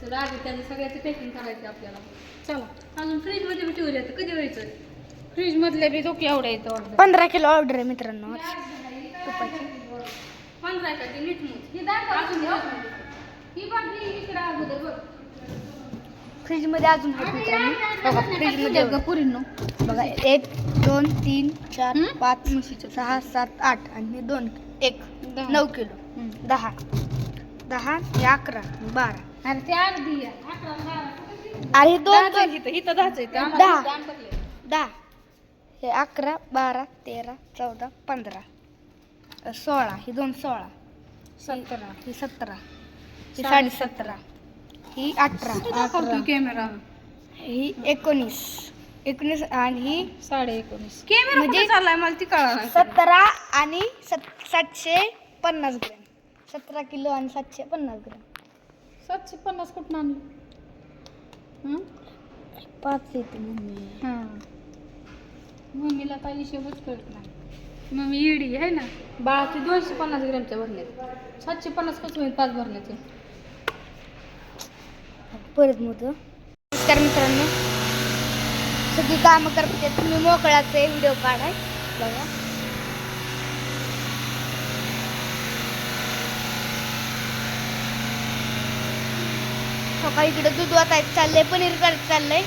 चला आधी त्याचं सगळ्याचं पॅकिंग करायचं आपल्याला. चला. अजून फ्रीजमध्ये बी ठेवले तर कधी व्हायचं? फ्रीज मधले बी तो एवढ्या येतो ऑर्डर पंधरा किलो ऑर्डर आहे मित्रांनो. पंधरा का ते नीट मोज. ही दाखव. अजून मोज. ही बघ ही इकडं अगोदर बघ. फ्रीजमध्ये अजून आहेत मित्रांनो बघा फ्रीजमध्ये बघा. पुरींनो. बघा एक दोन तीन चार? पाच सहा सात आठ आणि हे दोन एक दहा. नऊ किलो. दहा. दहा हे अकरा बारा. अरे ते अर्धी आहे. अकरा, बारा. आणि दोन दहाच आहे इथं इथं दहाच आहे. ते. आम्हाला दहा. आण टाकले. दहा. हे अकरा बारा तेरा चौदा पंधरा. अ, सोळा. ही दोन सोळा. सतरा. ही सतरा. ही साडे सतरा. ही अठरा. दाखवतो कॅमेरा ही एकोणीस. एकोणीस आणि ही साडे एकोणीस. कॅमेरा म्हणजे- म्हणजे चाललाय? मला ती कळा नाही. सतरा आणि सत सातशे पन्नास ग्रॅम. सतरा किलो आणि सातशे पन्नास ग्रॅम. सातशे पन्नास कुठून आणली? हं? पाच येते मम्मी. हा. मम्मीला काही हिशोबच कळत नाही. मम्मी इडी आहे ना? बाळाचे दोनशे पन्नास ग्रॅमच्या भरण्यात सातशे पन्नास कसं होईल पाच भरण्याचे. परत मग नमस्कार मित्रांनो. सगळी कामं करते. तुम्ही मोकळाचे व्हिडिओ काढाय. बघा. सकाळी इकडे दूध वाटायचं चाललंय पनीर करायचं चाललंय.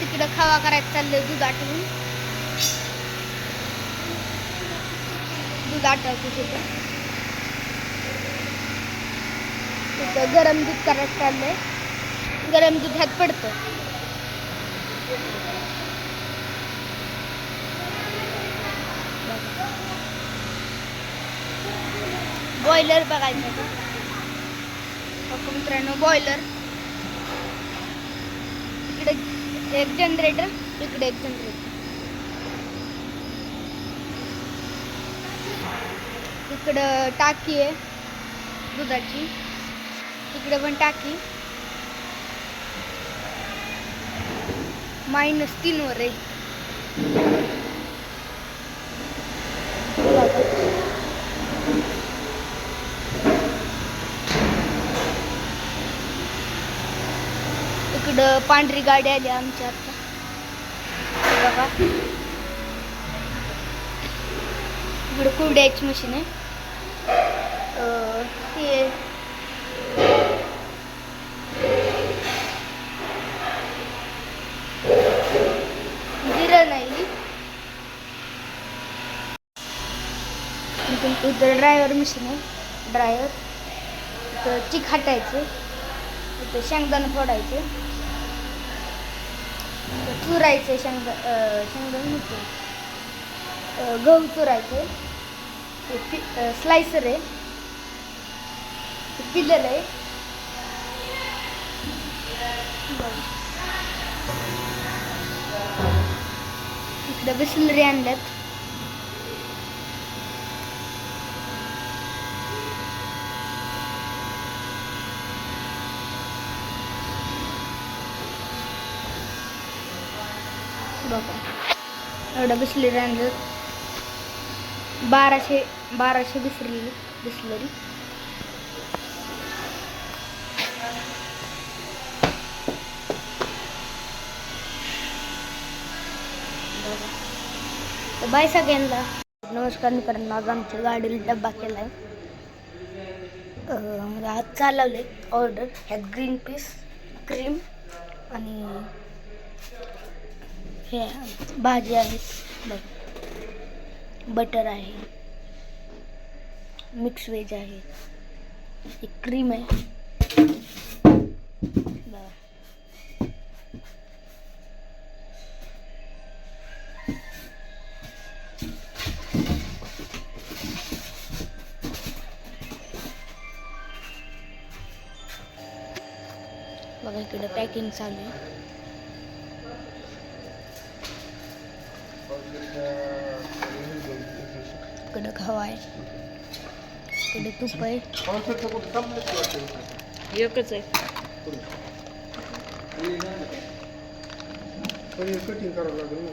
तिकडं खावा करायचं चाललंय दूध आटवून. दूध आटवतो तिथं. तिथं गरम दूध करायचं चाललंय. गरम दूध ह्यात पडतं. बॉयलर बघायचं का? मित्रांनो बॉयलर. इकडे एक जनरेटर इकडे एक जनरेटर इकडं टाकी आहे दुधाची. इकडे पण टाकी. मायनस तीन वर आहे. इकडं पांढरी गाडी आली आमच्या आता. बघा. इकडं कुरड्याची मशीन आहे. अं, ते जिरं नाही. इथं ड्रायव्हर मशीन आहे. ड्रायव्हर इथं चिक हाटायचं इथं शेंगदाणं फोडायचे. म्हणजे चुरायचे शेंगदा अं, शेंगदाणं गहू चुरायचे. स्लायसर आहे. पिलर आहे. बघा. इकडं बिस्लरी आणल्यात. बघा. एवढं बिस्लरी बाराशे बाराशे बिसरी बिसलरी. तर बाय सगळ्यांना. नमस्कार मित्रांनो आज आमच्या गाडीला डब्बा केला आहे आज चालवले ऑर्डर ह्यात ग्रीन पीस क्रीम आणि हे, भाजी आहेत बघ. बटर आहे. मिक्स वेज आहे. एक क्रीम आहे. बघा. इकडे पॅकिंग चालू आहे. इकडं खवा आहे. इकडे तूप आहे. एकच आहे. कटिंग करावं लागेल